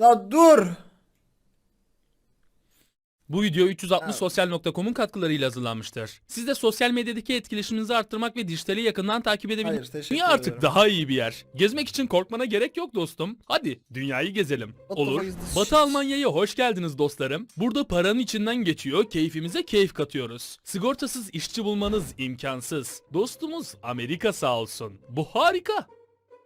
La dur. Bu video 360 Evet. sosyal.com'un katkılarıyla hazırlanmıştır. Siz de sosyal medyadaki etkileşiminizi arttırmak ve dijitali yakından takip edebilmek Hayır, teşekkür Dünya artık ederim. daha iyi bir yer. Gezmek için korkmana gerek yok dostum. Hadi dünyayı gezelim. What the Olur. fuck is this Batı? Almanya'ya hoş geldiniz dostlarım. Burada paranın içinden geçiyor, keyfimize keyif katıyoruz. Sigortasız işçi bulmanız imkansız. Dostumuz Amerika sağ olsun. Bu harika.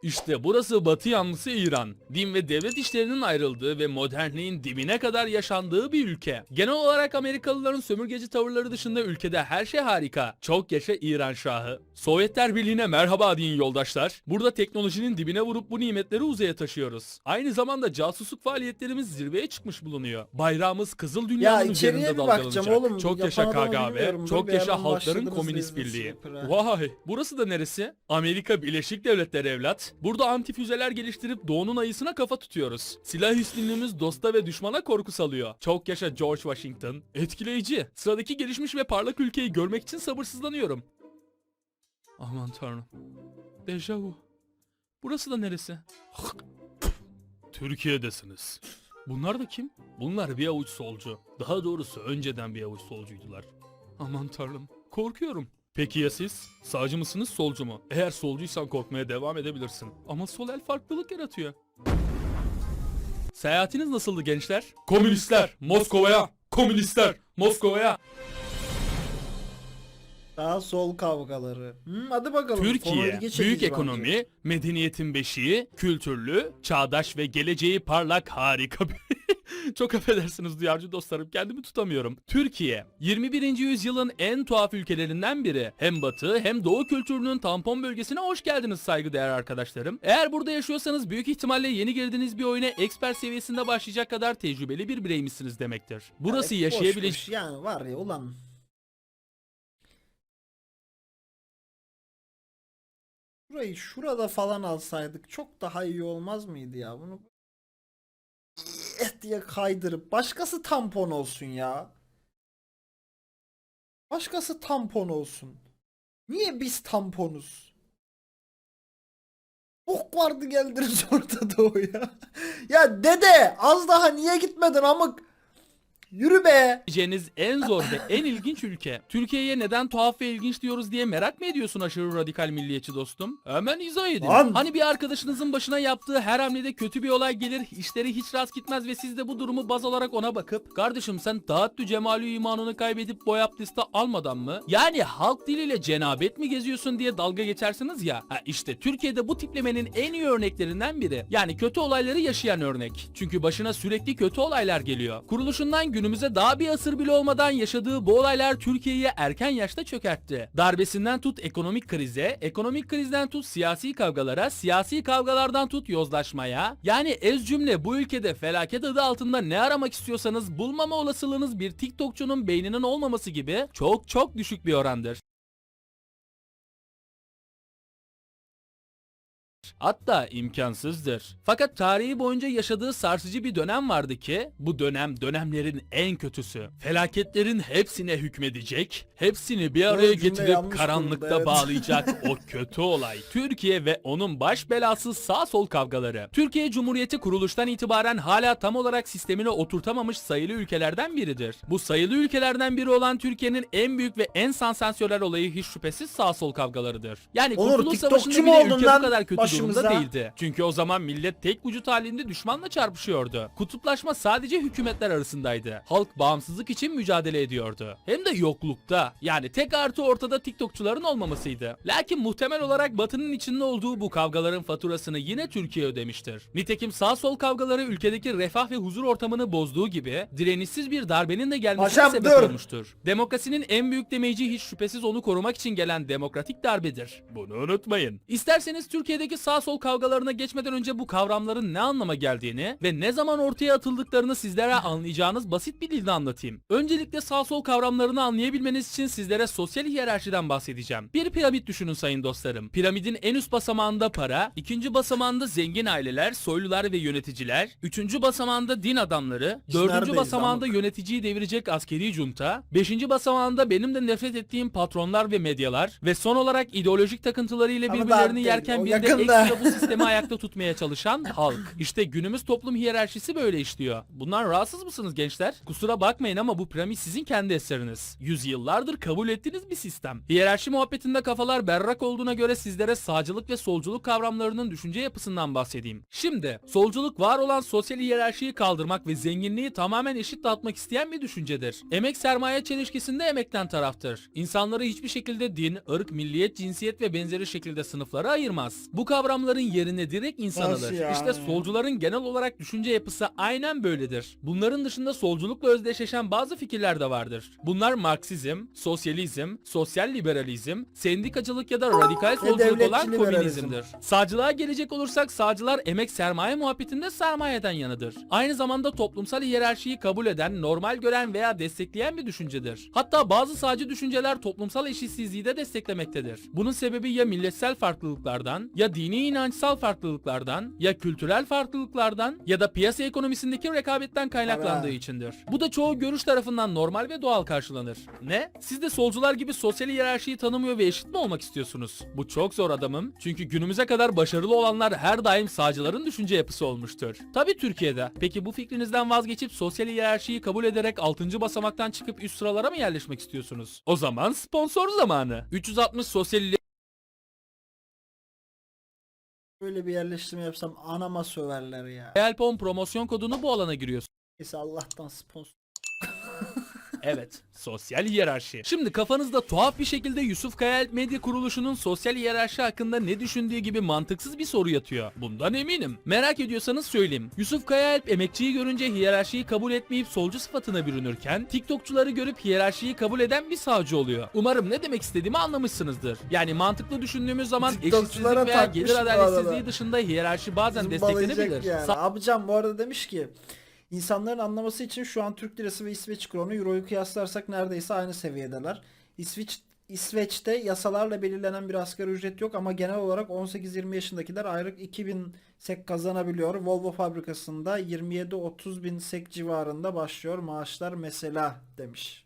İşte burası batı yanlısı İran. Din ve devlet işlerinin ayrıldığı ve modernliğin dibine kadar yaşandığı bir ülke. Genel olarak Amerikalıların sömürgeci tavırları dışında ülkede her şey harika. Çok yaşa İran Şahı. Sovyetler Birliği'ne merhaba deyin yoldaşlar. Burada teknolojinin dibine vurup bu nimetleri uzaya taşıyoruz. Aynı zamanda casusluk faaliyetlerimiz zirveye çıkmış bulunuyor. Bayrağımız Kızıl Dünya'nın üzerinde dalgalanacak. oğlum. Çok yaşa KGB. Çok yaşa halkların komünist birliği. Vay burası da neresi? Amerika Birleşik Devletleri evlat. Burada antifüzeler geliştirip doğunun ayısına kafa tutuyoruz. Silah üstünlüğümüz dosta ve düşmana korku salıyor. Çok yaşa George Washington. Etkileyici. Sıradaki gelişmiş ve parlak ülkeyi görmek için sabırsızlanıyorum. Aman tanrım. Dejavu. Burası da neresi? Türkiye'desiniz. Bunlar da kim? Bunlar bir avuç solcu. Daha doğrusu önceden bir avuç solcuydular. Aman tanrım. Korkuyorum. Peki ya siz? Sağcı mısınız solcu mu? Eğer solcuysan korkmaya devam edebilirsin. Ama sol el farklılık yaratıyor. Seyahatiniz nasıldı gençler? Komünistler Moskova'ya! Komünistler Moskova'ya! Daha sol kavgaları. Hmm, hadi bakalım. Türkiye, ilgi çekici büyük bence. ekonomi, medeniyetin beşiği, kültürlü, çağdaş ve geleceği parlak harika bir... Çok affedersiniz duyarcı dostlarım kendimi tutamıyorum. Türkiye 21. yüzyılın en tuhaf ülkelerinden biri. Hem batı hem doğu kültürünün tampon bölgesine hoş geldiniz saygıdeğer arkadaşlarım. Eğer burada yaşıyorsanız büyük ihtimalle yeni girdiğiniz bir oyuna expert seviyesinde başlayacak kadar tecrübeli bir bireymişsiniz demektir. Burası Evet, yaşayabilecek... Yani var ya ulan. Burayı şurada falan alsaydık çok daha iyi olmaz mıydı ya? Bunu eh diye kaydırıp başkası tampon olsun ya. Başkası tampon olsun. Niye biz tamponuz? Bok vardı geldiniz Orta Doğu'ya. ya dede az daha niye gitmedin amık? Yürü be. Gideceğiniz en zor ve en ilginç ülke. Türkiye'ye neden tuhaf ve ilginç diyoruz diye merak mı ediyorsun aşırı radikal milliyetçi dostum? Hemen izah edin. Lan! Hani bir arkadaşınızın başına yaptığı her hamlede kötü bir olay gelir, işleri hiç rast gitmez ve siz de bu durumu baz olarak ona bakıp kardeşim sen dağıttı cemalü imanını kaybedip boy abdesti almadan mı? Yani halk diliyle cenabet mi geziyorsun diye dalga geçersiniz ya. Ha işte Türkiye'de bu tiplemenin en iyi örneklerinden biri. Yani kötü olayları yaşayan örnek. Çünkü başına sürekli kötü olaylar geliyor. Kuruluşundan günümüze daha bir asır bile olmadan yaşadığı bu olaylar Türkiye'yi erken yaşta çökertti. Darbesinden tut ekonomik krize, ekonomik krizden tut siyasi kavgalara, siyasi kavgalardan tut yozlaşmaya. Yani ez cümle bu ülkede felaket adı altında ne aramak istiyorsanız bulmama olasılığınız bir TikTokçunun beyninin olmaması gibi çok çok düşük bir orandır. Hatta imkansızdır. Fakat tarihi boyunca yaşadığı sarsıcı bir dönem vardı ki bu dönem dönemlerin en kötüsü. Felaketlerin hepsine hükmedecek, hepsini bir araya getirip karanlıkta evet. bağlayacak o kötü olay. Türkiye ve onun baş belası sağ sol kavgaları. Türkiye Cumhuriyeti kuruluştan itibaren hala tam olarak sistemini oturtamamış sayılı ülkelerden biridir. Bu sayılı ülkelerden biri olan Türkiye'nin en büyük ve en sansasyonel olayı hiç şüphesiz sağ sol kavgalarıdır. Yani Onur, Kurtuluş TikTokçu Savaşı'nda mu bile oldun ülke lan bu kadar kötü başımıza? durumda değildi. Çünkü o zaman millet tek vücut halinde düşmanla çarpışıyordu. Kutuplaşma sadece hükümetler arasındaydı. Halk bağımsızlık için mücadele ediyordu. Hem de yoklukta. Yani tek artı ortada TikTokçuların olmamasıydı. Lakin muhtemel olarak Batı'nın içinde olduğu bu kavgaların faturasını yine Türkiye ödemiştir. Nitekim sağ sol kavgaları ülkedeki refah ve huzur ortamını bozduğu gibi direnişsiz bir darbenin de gelmesine sebep dur. olmuştur. Demokrasinin en büyük demeyici hiç şüphesiz onu korumak için gelen demokratik darbedir. Bunu unutmayın. İsterseniz Türkiye'deki sağ sol kavgalarına geçmeden önce bu kavramların ne anlama geldiğini ve ne zaman ortaya atıldıklarını sizlere anlayacağınız basit bir dilde anlatayım. Öncelikle sağ sol kavramlarını anlayabilmeniz için sizlere sosyal hiyerarşiden bahsedeceğim. Bir piramit düşünün sayın dostlarım. Piramidin en üst basamağında para, ikinci basamağında zengin aileler, soylular ve yöneticiler, üçüncü basamağında din adamları, dördüncü basamağında yöneticiyi devirecek askeri junta, 5. basamağında benim de nefret ettiğim patronlar ve medyalar ve son olarak ideolojik takıntılarıyla birbirlerini yerken bir de vasıtasıyla bu sistemi ayakta tutmaya çalışan halk. İşte günümüz toplum hiyerarşisi böyle işliyor. Bundan rahatsız mısınız gençler? Kusura bakmayın ama bu piramit sizin kendi eseriniz. Yüzyıllardır kabul ettiğiniz bir sistem. Hiyerarşi muhabbetinde kafalar berrak olduğuna göre sizlere sağcılık ve solculuk kavramlarının düşünce yapısından bahsedeyim. Şimdi solculuk var olan sosyal hiyerarşiyi kaldırmak ve zenginliği tamamen eşit dağıtmak isteyen bir düşüncedir. Emek sermaye çelişkisinde emekten taraftır. İnsanları hiçbir şekilde din, ırk, milliyet, cinsiyet ve benzeri şekilde sınıflara ayırmaz. Bu kavramların yerine direkt insan Nasıl alır. yani? İşte solcuların genel olarak düşünce yapısı aynen böyledir. Bunların dışında solculukla özdeşleşen bazı fikirler de vardır. Bunlar Marksizm, sosyalizm, sosyal liberalizm, sendikacılık ya da radikal solculuk devletçi olan liberalizm. komünizmdir. Sağcılığa gelecek olursak sağcılar emek sermaye muhabbetinde sermayeden yanıdır. Aynı zamanda toplumsal hiyerarşiyi kabul eden, normal gören veya destekleyen bir düşüncedir. Hatta bazı sağcı düşünceler toplumsal eşitsizliği de desteklemektedir. Bunun sebebi ya milletsel farklılıklardan, ya dini inançsal farklılıklardan, ya kültürel farklılıklardan ya da piyasa ekonomisindeki rekabetten kaynaklandığı içindir. Bu da çoğu görüş tarafından normal ve doğal karşılanır. Ne? Siz de solcular gibi sosyal hiyerarşiyi tanımıyor ve eşit mi olmak istiyorsunuz? Bu çok zor adamım. Çünkü günümüze kadar başarılı olanlar her daim sağcıların düşünce yapısı olmuştur. Tabi Türkiye'de. Peki bu fikrinizden vazgeçip sosyal hiyerarşiyi kabul ederek 6. basamaktan çıkıp üst sıralara mı yerleşmek istiyorsunuz? O zaman sponsor zamanı. 360 sosyal Böyle bir yerleştirme yapsam anama söverler ya. Helpon promosyon kodunu bu alana giriyorsunuz. Neyse Allah'tan sponsor. Evet, sosyal hiyerarşi. Şimdi kafanızda tuhaf bir şekilde Yusuf Kayaalp Medya Kuruluşu'nun sosyal hiyerarşi hakkında ne düşündüğü gibi mantıksız bir soru yatıyor. Bundan eminim. Merak ediyorsanız söyleyeyim. Yusuf Kayaalp emekçiyi görünce hiyerarşiyi kabul etmeyip solcu sıfatına bürünürken, TikTokçuları görüp hiyerarşiyi kabul eden bir sağcı oluyor. Umarım ne demek istediğimi anlamışsınızdır. Yani mantıklı düşündüğümüz zaman TikTokçulara eşitsizlik veya takmış gelir bu adaletsizliği arada. dışında hiyerarşi bazen Zımbalayacak desteklenebilir. yani. Abicam bu arada demiş ki insanların anlaması için şu an Türk lirası ve İsveç kronu Euro'yu kıyaslarsak neredeyse aynı seviyedeler. İsveç İsveç'te yasalarla belirlenen bir asgari ücret yok ama genel olarak 18-20 yaşındakiler aylık 2000 sek kazanabiliyor. Volvo fabrikasında 27-30 bin sek civarında başlıyor maaşlar mesela demiş.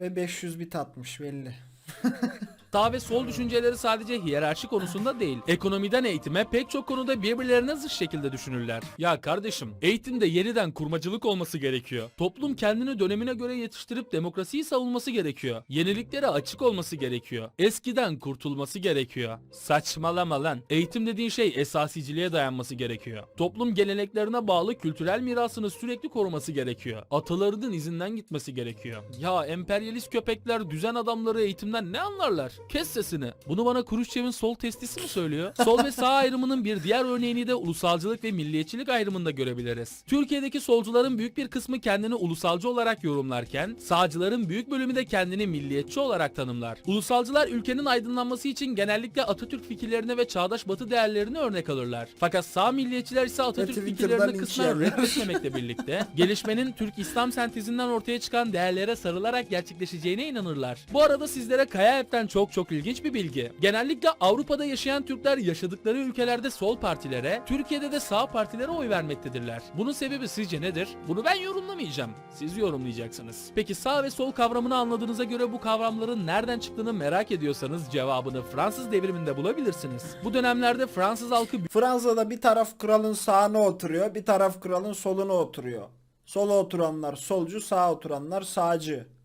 Ve 500 bit atmış belli. Sağ ve sol düşünceleri sadece hiyerarşi konusunda değil. Ekonomiden eğitime pek çok konuda birbirlerine zıt şekilde düşünürler. Ya kardeşim, eğitimde yeniden kurmacılık olması gerekiyor. Toplum kendini dönemine göre yetiştirip demokrasiyi savunması gerekiyor. Yeniliklere açık olması gerekiyor. Eskiden kurtulması gerekiyor. Saçmalama lan. Eğitim dediğin şey esasiciliğe dayanması gerekiyor. Toplum geleneklerine bağlı kültürel mirasını sürekli koruması gerekiyor. Atalarının izinden gitmesi gerekiyor. Ya emperyalist köpekler düzen adamları eğitimden ne anlarlar? Kes sesini. Bunu bana Kuruşçev'in sol testisi mi söylüyor? Sol ve sağ ayrımının bir diğer örneğini de ulusalcılık ve milliyetçilik ayrımında görebiliriz. Türkiye'deki solcuların büyük bir kısmı kendini ulusalcı olarak yorumlarken sağcıların büyük bölümü de kendini milliyetçi olarak tanımlar. Ulusalcılar ülkenin aydınlanması için genellikle Atatürk fikirlerine ve çağdaş batı değerlerini örnek alırlar. Fakat sağ milliyetçiler ise Atatürk Twitter'dan fikirlerini linç kısmen yerler. reddetmemekle birlikte gelişmenin Türk İslam sentezinden ortaya çıkan değerlere sarılarak gerçekleşeceğine inanırlar. Bu arada sizlere Kaya Alp'ten çok çok ilginç bir bilgi. Genellikle Avrupa'da yaşayan Türkler yaşadıkları ülkelerde sol partilere, Türkiye'de de sağ partilere oy vermektedirler. Bunun sebebi sizce nedir? Bunu ben yorumlamayacağım. Siz yorumlayacaksınız. Peki sağ ve sol kavramını anladığınıza göre bu kavramların nereden çıktığını merak ediyorsanız cevabını Fransız devriminde bulabilirsiniz. Bu dönemlerde Fransız halkı Fransa'da bir taraf kralın sağına oturuyor, bir taraf kralın soluna oturuyor. Sola oturanlar solcu, sağa oturanlar sağcı.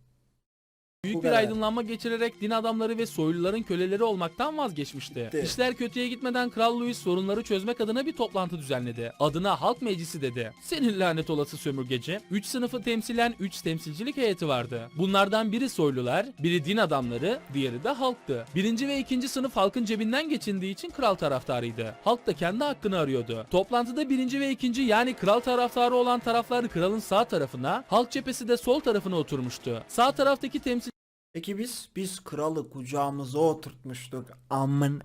Büyük Bu bir kadar. aydınlanma geçirerek din adamları ve soyluların köleleri olmaktan vazgeçmişti. Bitti. İşler kötüye gitmeden Kral Louis sorunları çözmek adına bir toplantı düzenledi. Adına Halk Meclisi dedi. Senin lanet olası sömürgeci. 3 sınıfı temsilen 3 temsilcilik heyeti vardı. Bunlardan biri soylular, biri din adamları, diğeri de halktı. Birinci ve ikinci sınıf halkın cebinden geçindiği için kral taraftarıydı. Halk da kendi hakkını arıyordu. Toplantıda birinci ve ikinci yani kral taraftarı olan taraflar kralın sağ tarafına, halk cephesi de sol tarafına oturmuştu. Sağ taraftaki temsil Peki biz biz kralı kucağımıza oturtmuştuk. Amın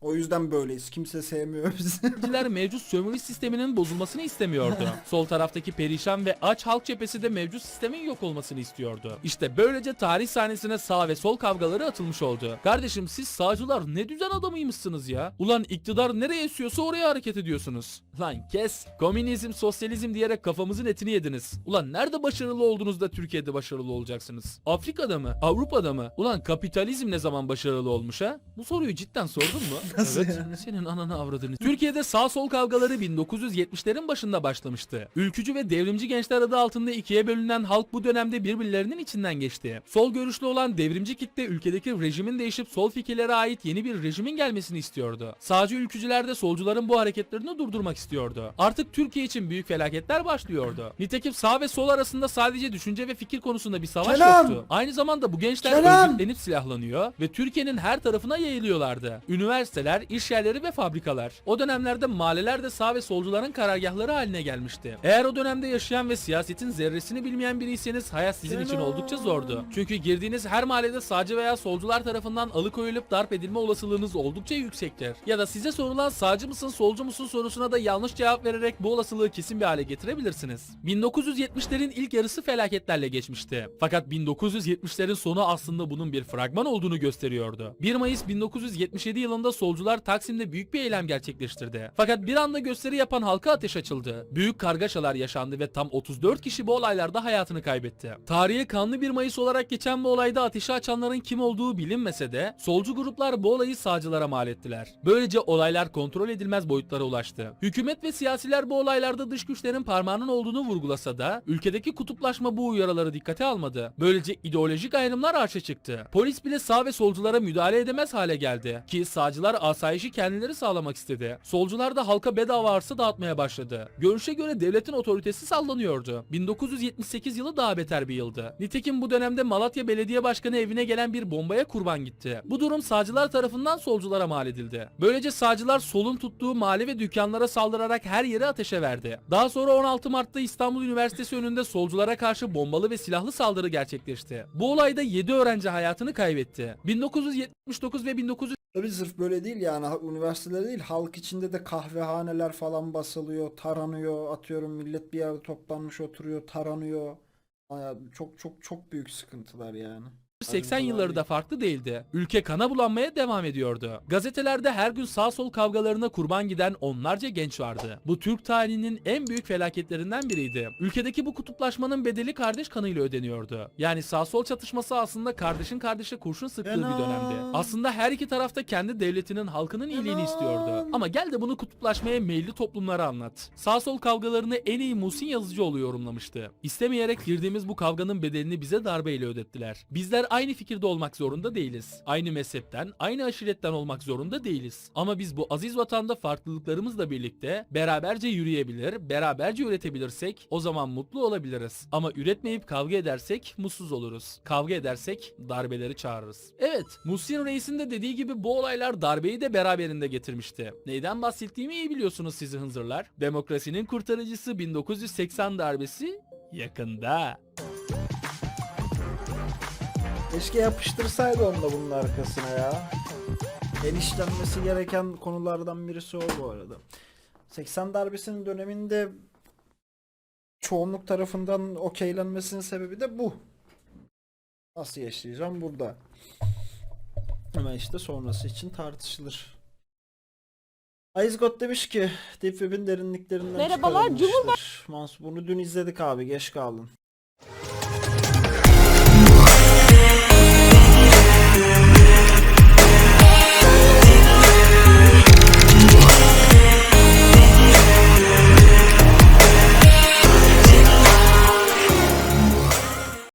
O yüzden böyleyiz. Kimse sevmiyor bizi. Öğrenciler mevcut sömürü sisteminin bozulmasını istemiyordu. Sol taraftaki perişan ve aç halk cephesi de mevcut sistemin yok olmasını istiyordu. İşte böylece tarih sahnesine sağ ve sol kavgaları atılmış oldu. Kardeşim siz sağcılar ne düzen adamıymışsınız ya? Ulan iktidar nereye esiyorsa oraya hareket ediyorsunuz. Lan kes. Komünizm, sosyalizm diyerek kafamızın etini yediniz. Ulan nerede başarılı oldunuz da Türkiye'de başarılı olacaksınız? Afrika'da mı? Avrupa'da mı? Ulan kapitalizm ne zaman başarılı olmuş ha? Bu soruyu cidden sordun mu? Nasıl evet. yani? Senin ananı avradını. Türkiye'de sağ sol kavgaları 1970'lerin başında başlamıştı. Ülkücü ve devrimci gençler adı altında ikiye bölünen halk bu dönemde birbirlerinin içinden geçti. Sol görüşlü olan devrimci kitle ülkedeki rejimin değişip sol fikirlere ait yeni bir rejimin gelmesini istiyordu. Sağcı ülkücüler de solcuların bu hareketlerini durdurmak istiyordu. Artık Türkiye için büyük felaketler başlıyordu. Nitekim sağ ve sol arasında sadece düşünce ve fikir konusunda bir savaş Kenan! yoktu. Aynı zamanda bu gençler Kenan! örgütlenip silahlanıyor ve Türkiye'nin her tarafına yayılıyorlardı. Üniversiteler, iş yerleri ve fabrikalar. O dönemlerde mahalleler de sağ ve solcuların karargahları haline gelmişti. Eğer o dönemde yaşayan ve siyasetin zerresini bilmeyen biriyseniz hayat sizin için oldukça zordu. Çünkü girdiğiniz her mahallede sağcı veya solcular tarafından alıkoyulup darp edilme olasılığınız oldukça yüksektir. Ya da size sorulan sağcı mısın solcu musun sorusuna da yanlış cevap vererek bu olasılığı kesin bir hale getirebilirsiniz. 1970'lerin ilk yarısı felaketlerle geçmişti. Fakat 1970'lerin sonu aslında bunun bir fragman olduğunu gösteriyordu. 1 Mayıs 1977 yılında solcular Taksim'de büyük bir eylem gerçekleştirdi. Fakat bir anda gösteri yapan halka ateş açıldı. Büyük kargaşalar yaşandı ve tam 34 kişi bu olaylarda hayatını kaybetti. Tarihe kanlı 1 Mayıs olarak geçen bu olayda ateşi açanların kim olduğu bilinmese de solcu gruplar bu olayı sağcılara mal ettiler. Böylece olaylar kontrol edilmez boyutlara ulaştı. Hükümet ve siyasiler bu olaylarda dış güçlerin parmağının olduğunu vurgulasa da ülkedeki kutuplaşma bu uyarıları dikkate almadı. Böylece ideolojik ayrımlar arşa çıktı. Polis bile sağ ve solculara müdahale edemez hale geldi. Ki sağcılar asayişi kendileri sağlamak istedi. Solcular da halka bedava arsa dağıtmaya başladı. Görüşe göre devletin otoritesi sallanıyordu. 1978 yılı daha beter bir yıldı. Nitekim bu dönemde Malatya Belediye Başkanı evine gelen bir bombaya kurban gitti. Bu durum sağcılar tarafından solculara mal edildi. Böylece sağcılar solun tuttuğu mahalle ve dükkanlara saldırarak her yeri ateşe verdi. Daha sonra 16 Mart'ta İstanbul Üniversitesi önünde solculara karşı bombalı ve silahlı saldırı gerçekleşti. Bu olayda 7 öğrenci hayatını kaybetti. 1979 ve 1900 Tabii sırf böyle değil yani ha- üniversiteler değil halk içinde de kahvehaneler falan basılıyor, taranıyor, atıyorum millet bir yerde toplanmış oturuyor, taranıyor. Çok çok çok büyük sıkıntılar yani. 80 Ayrıntılar yılları da farklı değildi. Ülke kana bulanmaya devam ediyordu. Gazetelerde her gün sağ sol kavgalarına kurban giden onlarca genç vardı. Bu Türk tarihinin en büyük felaketlerinden biriydi. Ülkedeki bu kutuplaşmanın bedeli kardeş kanıyla ödeniyordu. Yani sağ sol çatışması aslında kardeşin kardeşe kurşun sıktığı bir dönemdi. Aslında her iki tarafta kendi devletinin halkının iyiliğini istiyordu. Ama gel de bunu kutuplaşmaya meyilli toplumlara anlat. Sağ sol kavgalarını en iyi Muhsin Yazıcıoğlu yorumlamıştı. İstemeyerek girdiğimiz bu kavganın bedelini bize darbeyle ödettiler. Bizler aynı fikirde olmak zorunda değiliz. Aynı mezhepten, aynı aşiretten olmak zorunda değiliz. Ama biz bu aziz vatanda farklılıklarımızla birlikte beraberce yürüyebilir, beraberce üretebilirsek o zaman mutlu olabiliriz. Ama üretmeyip kavga edersek mutsuz oluruz. Kavga edersek darbeleri çağırırız. Evet, Muhsin Reis'in de dediği gibi bu olaylar darbeyi de beraberinde getirmişti. Neyden bahsettiğimi iyi biliyorsunuz sizi hınzırlar. Demokrasinin kurtarıcısı 1980 darbesi yakında. Keşke yapıştırsaydı onu da bunun arkasına ya. En işlenmesi gereken konulardan birisi o bu arada. 80 darbesinin döneminde çoğunluk tarafından okeylenmesinin sebebi de bu. Nasıl yaşayacağım burada? Ama işte sonrası için tartışılır. Aizgot demiş ki Deep Web'in derinliklerinden Merhabalar, çıkarılmıştır. Mans bunu dün izledik abi geç kaldın.